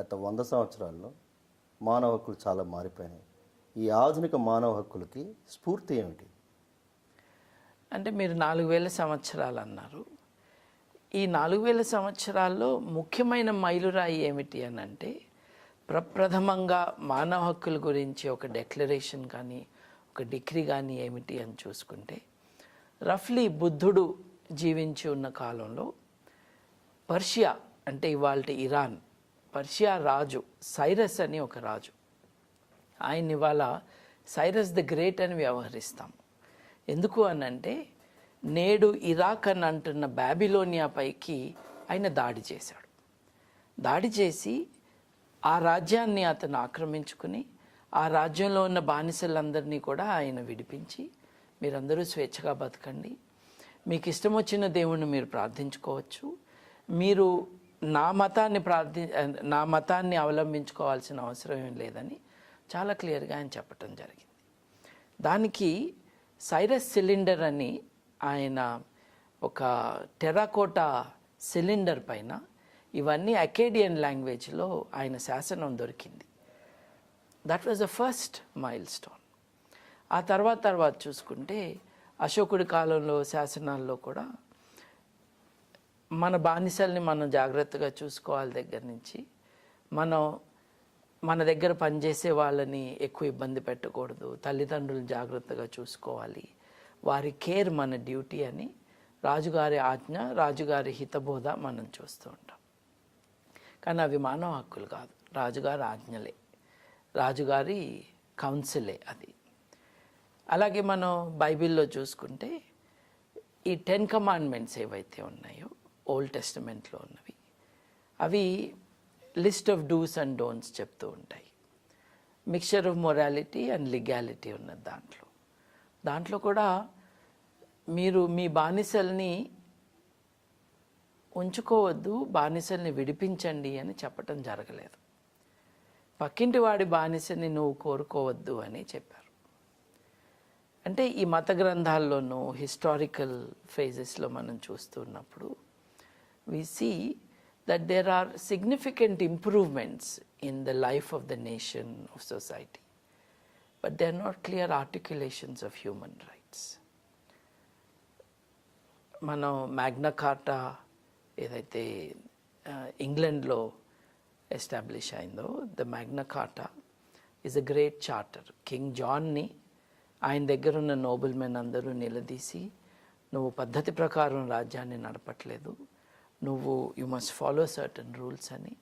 గత వంద సంవత్సరాల్లో మానవ హక్కులు చాలా మారిపోయినాయి. ఈ ఆధునిక మానవ హక్కులకి స్ఫూర్తి ఏమిటి? అంటే మీరు నాలుగు వేల సంవత్సరాలు అన్నారు. ఈ నాలుగు వేల సంవత్సరాల్లో ముఖ్యమైన మైలురాయి ఏమిటి అని అంటే ప్రప్రథమంగా మానవ హక్కుల గురించి ఒక డెక్లరేషన్ కానీ ఒక డిగ్రీ కానీ ఏమిటి అని చూసుకుంటే రఫ్లీ బుద్ధుడు జీవించి ఉన్న కాలంలో పర్షియా అంటే ఇవాళ ఇరాన్ పర్షియా రాజు సైరస్ అని ఒక రాజు. ఆయన ఇవాళ సైరస్ ద గ్రేట్ అని వ్యవహరిస్తాం. ఎందుకు అని అంటే నేడు ఇరాక్ అని అంటున్న బాబిలోనియా పైకి ఆయన దాడి చేశాడు. దాడి చేసి ఆ రాజ్యాన్ని అతను ఆక్రమించుకుని ఆ రాజ్యంలో ఉన్న బానిసలందరినీ కూడా ఆయన విడిపించి మీరందరూ స్వేచ్ఛగా బతకండి. మీకు ఇష్టం వచ్చిన దేవుణ్ణి మీరు ప్రార్థించుకోవచ్చు. మీరు నా మతాన్ని ప్రార్థి నా మతాన్ని అవలంబించుకోవాల్సిన అవసరం ఏం లేదని చాలా క్లియర్గా ఆయన చెప్పటం జరిగింది. దానికి సైరస్ సిలిండర్ అని ఆయన ఒక టెరాకోటా సిలిండర్ పైన ఇవన్నీ అకేడియన్ లాంగ్వేజ్లో ఆయన శాసనం దొరికింది. That was the first milestone ఆ తర్వాత తర్వాత చూసుకుంటే అశోకుడి కాలంలో శాసనాల్లో కూడా మన బానిసల్ని మనం జాగ్రత్తగా చూసుకోవాలి దగ్గర నుంచి. మనం మన దగ్గర పనిచేసే వాళ్ళని ఎక్కువ ఇబ్బంది పెట్టకూడదు. తల్లిదండ్రులు జాగ్రత్తగా చూసుకోవాలి. వారి కేర్ మన డ్యూటీ అని రాజుగారి ఆజ్ఞ రాజుగారి హితబోధ మనం చూస్తూ ఉంటాం. కానీ అవి మానవ హక్కులు కాదు. రాజుగారి ఆజ్ఞలే. రాజుగారి కౌన్సిలే అది. అలాగే మనం బైబిల్లో చూసుకుంటే ఈ టెన్ కమాండ్మెంట్స్ ఏవైతే ఉన్నాయో ఓల్డ్ టెస్టిమెంట్లో ఉన్నవి. అవి list of dos and don'ts చెప్తూ ఉంటాయి. Mixture of morality and legality ఉన్నది దాంట్లో. దాంట్లో కూడా మీరు మీ బానిసల్ని ఉంచుకోవద్దు బానిసల్ని విడిపించండి అని చెప్పటం జరగలేదు. పక్కింటి వాడి బానిసని నువ్వు కోరుకోవద్దు అని చెప్పారు. అంటే ఈ మత గ్రంథాల్లోనూ హిస్టారికల్ ఫేజెస్లో మనం చూస్తున్నప్పుడు we see that there are significant improvements in the life of the nation, of society, but they are not clear articulations of human rights. మనం మ్యాగ్నా కార్టా ఏదైతే ఆ, ఇంగ్లాండ్లో ఎస్టాబ్లిష్ అయిందో the Magna Carta is a great charter king జాన్ని ఆయన దగ్గర ఉన్న Nobel men అందరూ నిలదీసి నువ్వు పద్ధతి ప్రకారం రాజ్యాన్ని నడపట్లేదు నువ్వు you must follow certain rules అని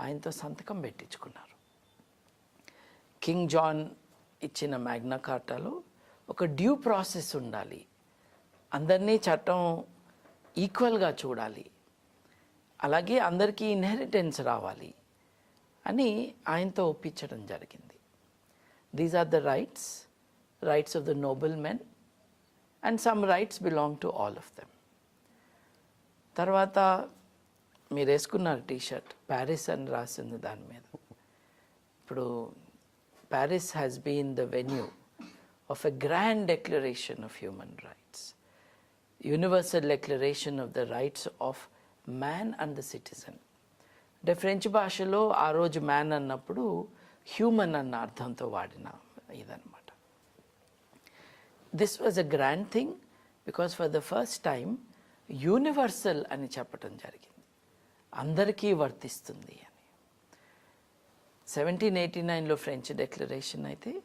ఆయనతో సంతకం పెట్టించుకున్నారు. కింగ్ జాన్ ఇచ్చిన మ్యాగ్నా కార్టాలో ఒక డ్యూ ప్రాసెస్ ఉండాలి. అందరినీ చట్టం ఈక్వల్గా చూడాలి. అలాగే అందరికీ ఇన్హెరిటెన్స్ రావాలి అని ఆయనతో ఒప్పించడం జరిగింది. These are the rights rights of the noblemen and some rights belong to all of them తర్వాత మీరు వేసుకున్నారు టీ షర్ట్ ప్యారిస్ అని రాసింది దాని మీద. ఇప్పుడు Paris has been the venue of a grand declaration of human rights universal declaration of the rights of man and the citizen అంటే French భాషలో ఆ రోజు మ్యాన్ అన్నప్పుడు హ్యూమన్ అన్న అర్థంతో వాడిన ఇదనమాట this was a grand thing because for the first time universal అని చెప్పటం జరిగింది. అందరికీ వర్తిస్తుంది అని. సెవెంటీన్ ఎయిటీ నైన్లో ఫ్రెంచ్ డెక్లరేషన్ అయితే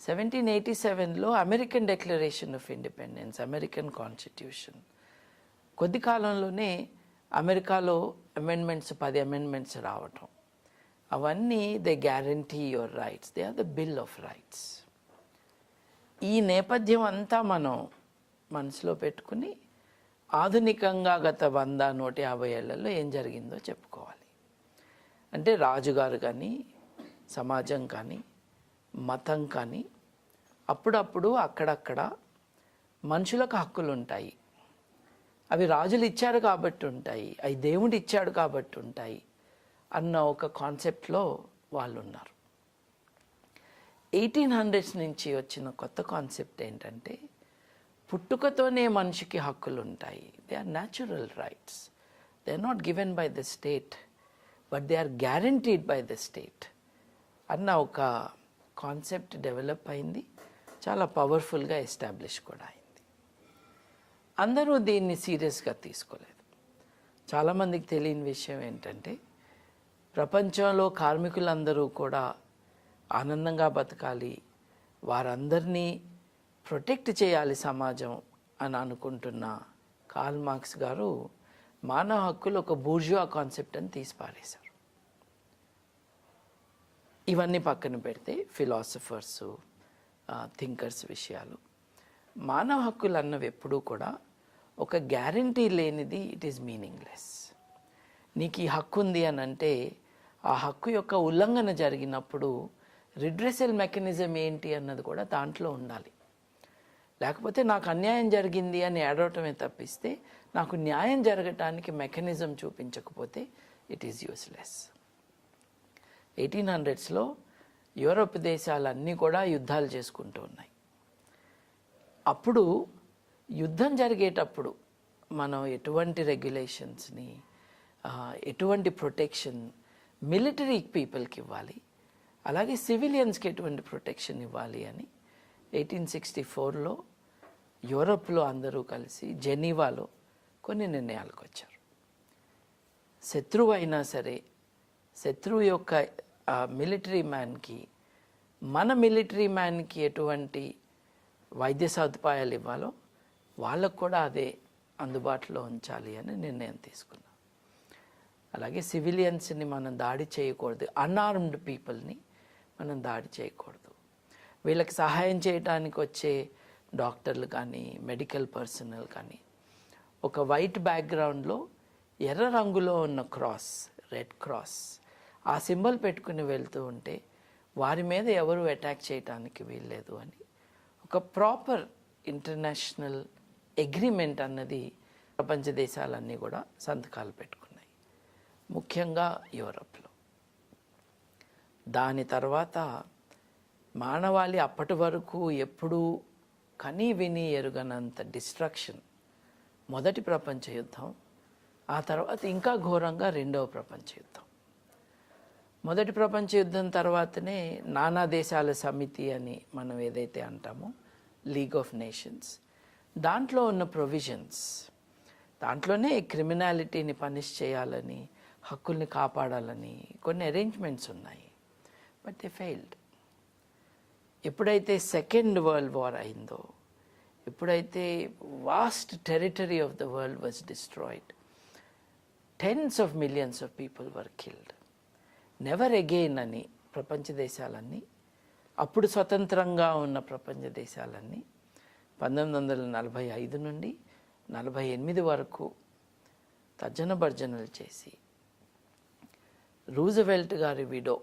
సెవెంటీన్ ఎయిటీ సెవెన్లో American declaration of independence American constitution. కొద్ది కాలంలోనే అమెరికాలో అమెండ్మెంట్స్ పది అమెండ్మెంట్స్ రావటం. అవన్నీ they guarantee your rights they are the bill of rights. ఈ నేపథ్యం అంతా మనం మనసులో పెట్టుకుని ఆధునికంగా గత వంద నూట యాభై ఏళ్ళలో ఏం జరిగిందో చెప్పుకోవాలి. అంటే రాజుగారు కానీ సమాజం కానీ మతం కానీ అప్పుడప్పుడు అక్కడక్కడ మనుషులకు హక్కులు ఉంటాయి అవి రాజులు ఇచ్చారు కాబట్టి ఉంటాయి అవి దేవుడు ఇచ్చాడు కాబట్టి ఉంటాయి అన్న ఒక కాన్సెప్ట్లో వాళ్ళు ఉన్నారు ఎయిటీన్ హండ్రెడ్స్ నుంచి వచ్చిన కొత్త కాన్సెప్ట్ ఏంటంటే పుట్టుకతోనే మనిషికి హక్కులు ఉంటాయి they are natural rights they are not given by the state but they are guaranteed by the state అన్న ఒక కాన్సెప్ట్ డెవలప్ అయింది. చాలా పవర్ఫుల్గా ఎస్టాబ్లిష్ కూడా అయింది. అందరూ దీన్ని సీరియస్గా తీసుకోలేదు. చాలామందికి తెలియని విషయం ఏంటంటే ప్రపంచంలో కార్మికులందరూ కూడా ఆనందంగా బతకాలి. వారందరినీ ప్రొటెక్ట్ చేయాలి సమాజం అని అనుకుంటున్న కార్ల్ మార్క్స్ గారు మానవ హక్కులు ఒక బూర్జువా కాన్సెప్ట్ అని తీసిపారేశారు ఇవన్నీ పక్కన పెడితే ఫిలాసఫర్స్ థింకర్స్ విషయాలు. మానవ హక్కులు అన్నవి ఎప్పుడూ కూడా ఒక గ్యారంటీ లేనిది ఇట్ ఈస్ మీనింగ్లెస్ నీకు ఈ హక్కు ఉంది అని అంటే ఆ హక్కు యొక్క ఉల్లంఘన జరిగినప్పుడు రిడ్రెసల్ మెకానిజం ఏంటి అన్నది కూడా దాంట్లో ఉండాలి. లేకపోతే నాకు అన్యాయం జరిగింది అని ఏడవటమే తప్పిస్తే నాకు న్యాయం జరగటానికి మెకానిజం చూపించకపోతే ఇట్ ఈస్ యూస్లెస్ ఎయిటీన్ హండ్రెడ్స్లో యూరోప్ దేశాలన్నీ కూడా యుద్ధాలు చేసుకుంటూ ఉన్నాయి. అప్పుడు యుద్ధం జరిగేటప్పుడు మనం ఎటువంటి రెగ్యులేషన్స్ని ఎటువంటి ప్రొటెక్షన్ మిలిటరీ పీపుల్కి ఇవ్వాలి అలాగే సివిలియన్స్కి ఎటువంటి ప్రొటెక్షన్ ఇవ్వాలి అని ఎయిటీన్ సిక్స్టీ ఫోర్లో యూరప్లో అందరూ కలిసి జెనీవాలో కొన్ని నిర్ణయాలకు వచ్చారు. శత్రువు అయినా సరే శత్రువు యొక్క మిలిటరీ మ్యాన్కి మన మిలిటరీ మ్యాన్కి ఎటువంటి వైద్య సదుపాయాలు ఇవ్వాలో వాళ్ళకు కూడా అదే అందుబాటులో ఉంచాలి అని నిర్ణయం తీసుకున్నాం. అలాగే సివిలియన్స్ని మనం దాడి చేయకూడదు అన్ఆర్మ్డ్ పీపుల్ని మనం దాడి చేయకూడదు. వీళ్ళకి సహాయం చేయడానికి వచ్చే డాక్టర్లు కానీ మెడికల్ పర్సనల్ కానీ ఒక వైట్ బ్యాక్గ్రౌండ్లో ఎర్ర రంగులో ఉన్న క్రాస్ రెడ్ క్రాస్ ఆ సింబల్ పెట్టుకుని వెళ్తూ ఉంటే వారి మీద ఎవరు అటాక్ చేయటానికి వీల్లేదు అని ఒక ప్రాపర్ ఇంటర్నేషనల్ అగ్రిమెంట్ అన్నది ప్రపంచ దేశాలన్నీ కూడా సంతకాలు పెట్టుకున్నాయి. ముఖ్యంగా యూరప్లో. దాని తర్వాత మానవాళి అప్పటి వరకు ఎప్పుడూ కనీ విని ఎరుగనంత డిస్ట్రక్షన్. మొదటి ప్రపంచ యుద్ధం ఆ తర్వాత ఇంకా ఘోరంగా రెండవ ప్రపంచ యుద్ధం. మొదటి ప్రపంచ యుద్ధం తర్వాతనే నానా దేశాల సమితి అని మనం ఏదైతే అంటామో లీగ్ ఆఫ్ నేషన్స్ దాంట్లో ఉన్న ప్రొవిజన్స్ దాంట్లోనే క్రిమినాలిటీని పనిష్ చేయాలని హక్కుల్ని కాపాడాలని కొన్ని అరేంజ్మెంట్స్ ఉన్నాయి. బట్ దే ఫెయిల్డ్ ఎప్పుడైతే సెకండ్ వరల్డ్ వార్ అయిందో ఎప్పుడైతే vast territory of the world was destroyed tens of millions of people were killed. Never again అని ప్రపంచ దేశాలన్నీ అప్పుడు స్వతంత్రంగా ఉన్న ప్రపంచ దేశాలన్నీ పంతొమ్మిది వందల నలభై ఐదు నుండి నలభై ఎనిమిది వరకు తర్జన భర్జనలు చేసి రూజవెల్ట్ గారి విడో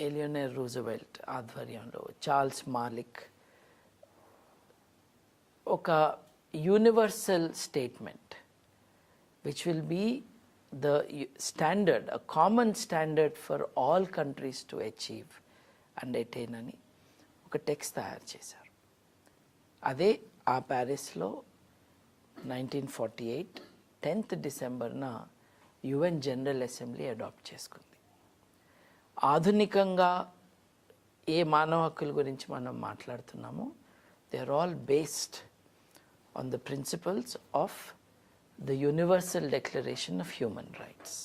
ఎలియోనర్ రూజవెల్ట్ ఆధ్వర్యంలో చార్ల్స్ మాలిక్ ఒక universal statement which will be the standard a common standard for all countries to achieve and attain అని ఒక టెక్స్ట్ తయారు చేశారు. అదే ఆ ప్యారిస్లో నైన్టీన్ ఫార్టీ ఎయిట్ టెన్త్ డిసెంబర్న యుఎన్ జనరల్ అసెంబ్లీ అడాప్ట్ చేసుకుంది. ఆధునికంగా ఏ మానవ హక్కుల గురించి మనం మాట్లాడుతున్నాము they are all based on the principles of the universal declaration of human rights